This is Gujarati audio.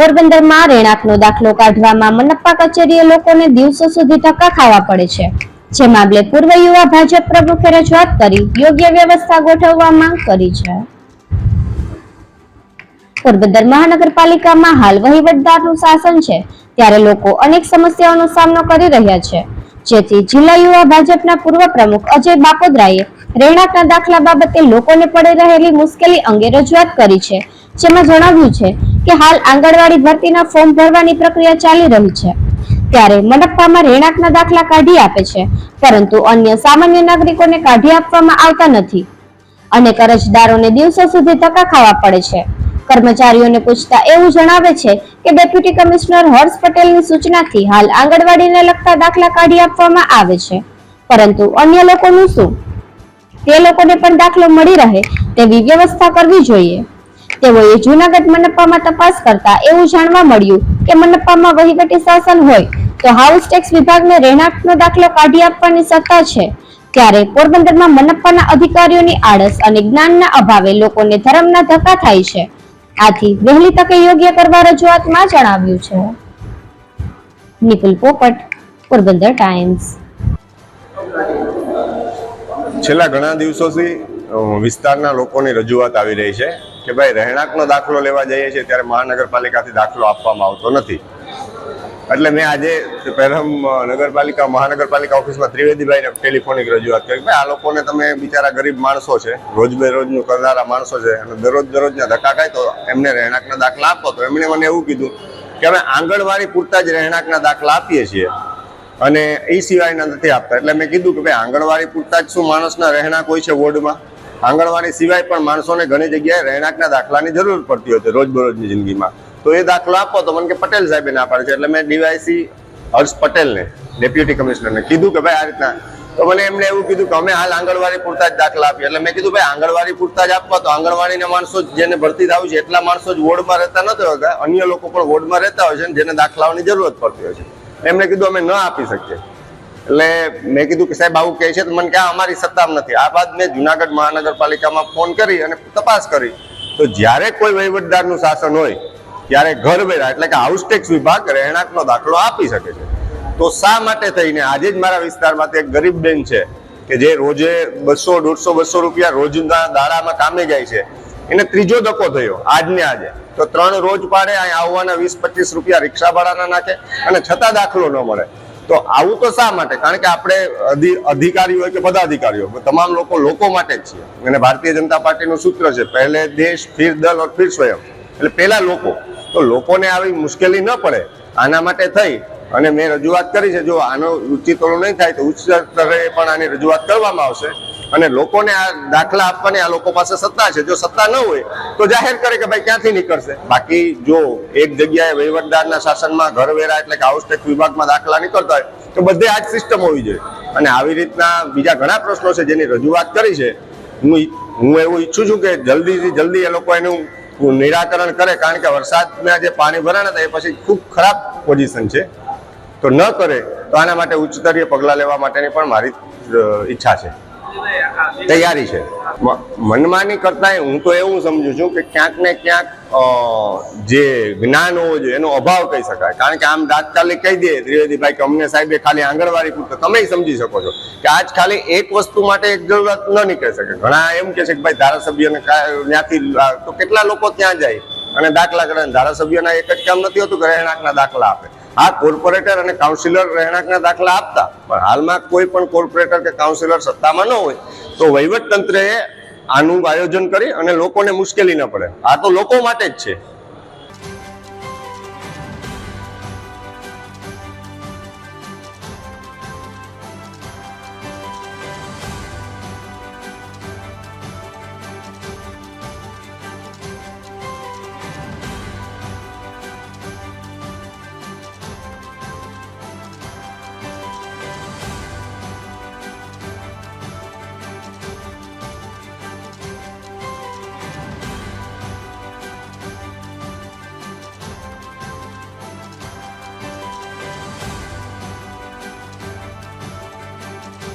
પોરબંદરમાં રહેણાંકનો દાખલો કાઢવામાં મનપ્પા કચેરીએ લોકોને દિવસો સુધી ધક્કા ખાવા પડે છે. જે મામલે પૂર્વ યુવા ભાજપ પ્રમુખે રજૂઆત કરી, યોગ્ય વ્યવસ્થા ગોઠવવા માંગ કરી છે. પોરબંદર મહાનગરપાલિકામાં હાલ વહીવટદારનું શાસન છે, ત્યારે લોકો અનેક સમસ્યાઓનો સામનો કરી રહ્યા છે. જેથી જિલ્લા યુવા ભાજપના પૂર્વ પ્રમુખ અજય બાપોદરાએ રહેણાંકના દાખલા બાબતે લોકોને પડી રહેલી મુશ્કેલી અંગે રજૂઆત કરી છે. જેમાં જણાવ્યું છે કે હાલ આંગણવાડી ભરતીના ફોર્મ ભરવાની પ્રક્રિયા ચાલી રહી છે. ત્યારે મનપ્પામાં રહેણાંકના દાખલા કાઢી આપે છે, પરંતુ અન્ય સામાન્ય નાગરિકોને કાઢી આપવામાં આવતા નથી. અને અરજદારોને દિવસો સુધી ધક્કા ખાવા પડે છે. કર્મચારીઓને પૂછતા એવું જણાવે છે કે ડેપ્યુટી કમિશનર હર્ષ પટેલની સૂચનાથી હાલ આંગણવાડીને લગતા દાખલા કાઢી આપવામાં આવે છે. પરંતુ અન્ય લોકોનું શું? તે લોકોને પણ દાખલો મળી રહે, તેવી વ્યવસ્થા કરવી જોઈએ. તેઓએ જૂનાગઢ મનપ્પામાં તપાસ કરતા એવું જાણવા મળ્યું કે મનપ્પામાં વહીવટી શાસન હોય, તો હાઉસ ટેક્સ વિભાગને રહેણાંકનો દાખલો કાઢી આપવાની સત્તા છે. ત્યારે પોરબંદરમાં મનપ્પાના અધિકારીઓની આળસ અને જ્ઞાનના અભાવે લોકોને ધર્મના ધક્કા થાય છે. આથી વહેલી તકે યોગ્ય કરવા રજૂઆતમાં જણાવ્યું છે. નિકુલ પોપટ, પોરબંદર ટાઈમ્સ. છેલ્લા ઘણા દિવસોથી વિસ્તારના લોકોની રજૂઆત આવી રહી છે કે ભાઈ રહેણાંકનો દાખલો લેવા જઈએ છીએ ત્યારે મહાનગરપાલિકાથી દાખલો આપવામાં આવતો નથી. એટલે મેં આજે પહેરમ નગરપાલિકા, મહાનગરપાલિકા ઓફિસમાં ત્રિવેદીભાઈને ટેલિફોનિક રજૂઆત કરી ભાઈ આ લોકોને તમે બિચારા ગરીબ માણસો છે, રોજ બેરોજનું કરનારા માણસો છે અને દરરોજ દરરોજના ધક્કા ખાય તો એમને રહેણાંકના દાખલા આપો. તો એમણે મને એવું કીધું કે અમે આંગણવાડી પૂરતા જ રહેણાંકના દાખલા આપીએ છીએ. અને એ સિવાયના નથી આપતા. એટલે મેં કીધું કે ભાઈ, આંગણવાડી પૂરતા જ શું માણસના રહેણાંક હોય છે વોર્ડમાં? આંગણવાડી સિવાય પણ માણસોને ઘણી જગ્યાએ રહેણાંકના દાખલાની જરૂર પડતી હોય છે રોજબરોજની જિંદગીમાં. તો એ દાખલો આપો તો મને કે પટેલ સાહેબે ના પાડે છે. એટલે મેં ડીવાયસી હર્ષ પટેલને, ડેપ્યુટી કમિશનરને કીધું કે ભાઈ આ રીતના. તો મને એમને એવું કીધું કે અમે હાલ આંગણવાડી પૂરતા જ દાખલા આપીએ. એટલે મેં કીધું, ભાઈ, આંગણવાડી પૂરતા જ આપવા તો આંગણવાડીના માણસો જેને ભરતી થવું છે, એટલા માણસો જ વોર્ડમાં રહેતા નથી હોતા. અન્ય લોકો પણ વોર્ડમાં રહેતા હોય છે જેને દાખલાઓની જરૂરત પડતી હોય છે. એમને કીધું અમે ન આપી શકીએ. એટલે મેં કીધું કે સાહેબ, આવું કહે છે તો મને કે અમારી સત્તામાં નથી. આ બાદ મેં જુનાગઢ મહાનગરપાલિકામાં ફોન કરી અને તપાસ કરી. તો જ્યારે કોઈ વહીવટદારનું શાસન હોય, ત્યારે ઘર વેરા, એટલે કે હાઉસ ટેક્સ વિભાગ રહેણાંકનો દાખલો આપી શકે છે. તો શા માટે થઈને? આજે જ મારા વિસ્તારમાંથી એક ગરીબ બેન છે કે જે રોજે બસો, દોઢસો, બસો રૂપિયા રોજના દાડામાં કામે જાય છે. એને ત્રીજો ધક્કો થયો, આજને આજે. તો ત્રણ રોજ પાડે, અહીં આવવાના વીસ, પચીસ રૂપિયા રિક્ષા ભાડાના નાખે અને છતાં દાખલો ન મળે. તો આવું તો શા માટે? કારણ કે આપણે અધિકારીઓ કે પદાધિકારીઓ તમામ લોકો લોકો માટે જ છીએ. અને ભારતીય જનતા પાર્ટીનું સૂત્ર છે, પહેલે દેશ, ફિર દલ ઓર ફિર સ્વયં. એટલે પહેલા લોકો. તો લોકોને આવી મુશ્કેલી ન પડે. આના માટે થઈ. અને મેં રજૂઆત કરી છે, જો આનો ઉચિત ઓલું નહીં થાય, તો ઉચ્ચ સ્તરે પણ આની રજૂઆત કરવામાં આવશે. અને લોકોને આ દાખલા આપવાની આ લોકો પાસે સત્તા છે. જો સત્તા ન હોય, તો જાહેર કરે કે ભાઈ ક્યાંથી નીકળશે? બાકી જો એક જગ્યાએ વહીવટદારના શાસનમાં ઘરવેરા એટલે કે હાઉસ ટેક્સ વિભાગમાં દાખલા નીકળતા હોય, તો બધે આ જ સિસ્ટમ હોવી જોઈએ. અને આવી રીતના બીજા ઘણા પ્રશ્નો છે જેની રજૂઆત કરી છે. હું હું એવું ઈચ્છું છું કે જલ્દીથી જલ્દી એ લોકો એનું નિરાકરણ કરે, કારણ કે વરસાદના જે પાણી ભરાણા હતા એ પછી ખૂબ ખરાબ પોઝિશન છે. તો ન કરે, તો આના માટે ઉચ્ચ સ્તરીય પગલાં લેવા માટેની પણ મારી ઈચ્છા છે. તૈયારી છે. મનમાની કરતા હું તો એવું સમજુ છું કે ક્યાંક ને ક્યાંક જે જ્ઞાન હોવું જોઈએ, એનો અભાવ કહી શકાય. કારણ કે આમ તાત્કાલિક કહી દે, ત્રિવેદીભાઈ, કે અમને સાહેબે ખાલી આંગણવાડી પૂરતો. તમે સમજી શકો છો કે આજ ખાલી એક વસ્તુ માટે એક જરૂરત ન નીકળી શકે. ઘણા એમ કે છે કે ભાઈ ધારાસભ્યને ત્યાંથી તો કેટલા લોકો ત્યાં જાય અને દાખલા કરે ધારાસભ્યના એક જ કામ નથી હોતું ઘરે રહેણાંકના દાખલા આપે. આ કોર્પોરેટર અને કાઉન્સિલર રહેણાંકના દાખલા આપતા, પણ હાલમાં કોઈ પણ કોર્પોરેટર કે કાઉન્સિલર સત્તામાં ન હોય, તો વહીવટ તંત્રએ આનું આયોજન કરી અને લોકોને મુશ્કેલી ન પડે. આ તો લોકો માટે જ છે.